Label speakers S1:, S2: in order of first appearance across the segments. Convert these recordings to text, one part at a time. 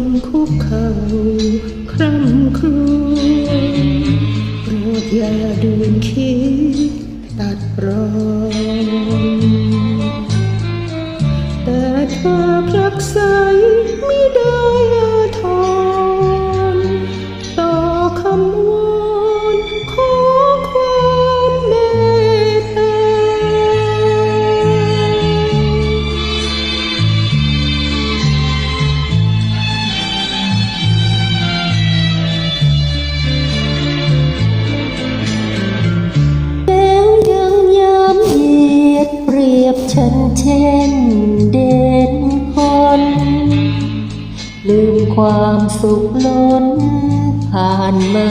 S1: มคุกเข่าคร่ำครวญโปรดอย่าด่วนคิดตัดรอนแต่เธอพรักใสไม่ได้ เช่
S2: นเด่นคน ลืมความสุขล้นผ่านมา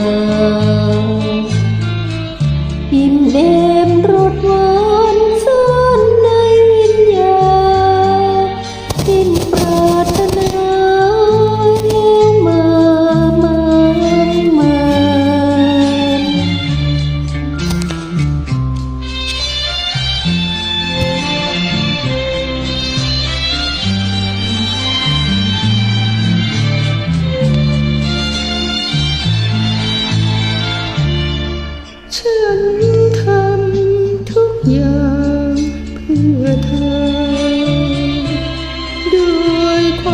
S2: อิ่มเอมรสหวานซ่อนในวิญญาณสิ้นำ
S1: ทุกอย่างเพื่อเธอด้วยค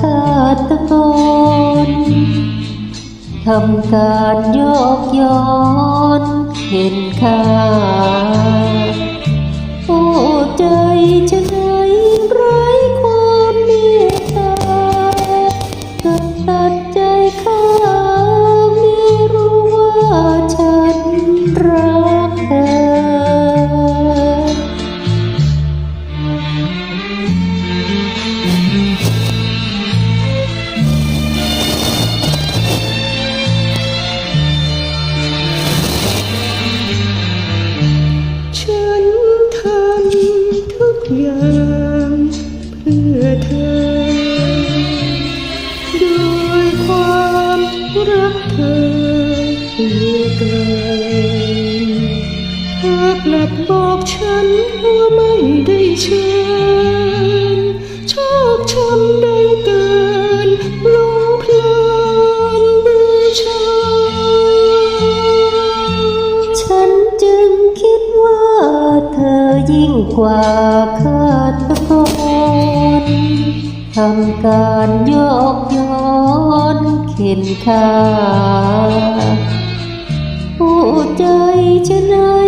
S2: ฆาตกรทำการยกย้อนเห็นค่าโอ้ใจฉันไหนไร้ความเมตตาก็ตัด ยามเพื่
S1: อเธอ ด้วยความรักเธอเหลือเกินเธอกลับบอกฉันว่าไม่ได้เชื่อา
S2: กว่าฆาตกรทำการยกย้อนเข็นขาผู้ใจชนะ